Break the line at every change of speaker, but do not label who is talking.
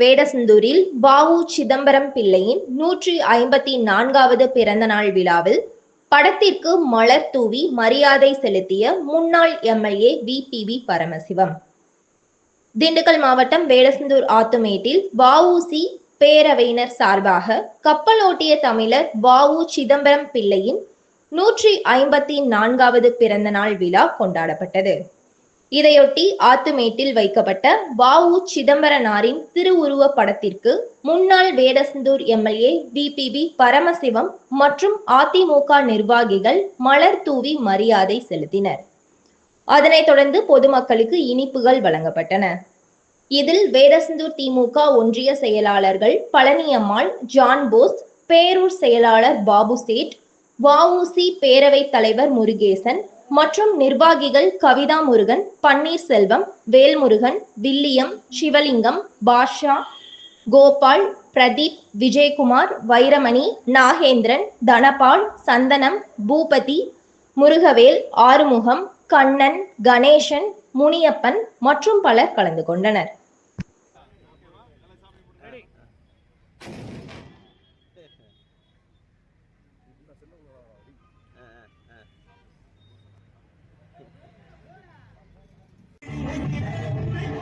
வேடசந்தூரில் பாவு சிதம்பரம் பிள்ளையின் நூற்றி ஐம்பத்தி நான்காவது பிறந்தநாள் விழாவில் படத்திற்கு மலர் தூவி மரியாதை செலுத்திய முன்னாள் எம்எல்ஏ விபிவி பரமசிவம். திண்டுக்கல் மாவட்டம் வேடசந்தூர் ஆத்துமேட்டில் வஉசி பேரவையினர் சார்பாக கப்பலோட்டிய தமிழர் வஉ சிதம்பரம் பிள்ளையின் நூற்றி ஐம்பத்தி நான்காவது பிறந்த நாள் விழா கொண்டாடப்பட்டது. இதையொட்டி ஆத்துமேட்டில் வைக்கப்பட்ட வஉ சிதம்பரனாரின் திருவுருவ படத்திற்கு முன்னாள் வேடசந்தூர் எம்எல்ஏ விபிபி பரமசிவம் மற்றும் அதிமுக நிர்வாகிகள் மலர் தூவி மரியாதை செலுத்தினர். அதனைத் தொடர்ந்து பொதுமக்களுக்கு இனிப்புகள் வழங்கப்பட்டன. இதில் வேடசந்தூர் திமுக ஒன்றிய செயலாளர்கள் பழனியம்மாள் ஜான் போஸ் பேரூர் செயலாளர் பாபு சேட் வஉசி பேரவைத் தலைவர் முருகேசன் மற்றும் நிர்வாகிகள் கவிதா முருகன் பன்னீர்செல்வம் வேல்முருகன் வில்லியம் சிவலிங்கம் பாஷா கோபால் பிரதீப் விஜயகுமார் வைரமணி நாகேந்திரன் தனபால் சந்தனம் பூபதி முருகவேல் ஆறுமுகம் கண்ணன் கணேசன் முனியப்பன் மற்றும் பலர் கலந்து கொண்டனர்.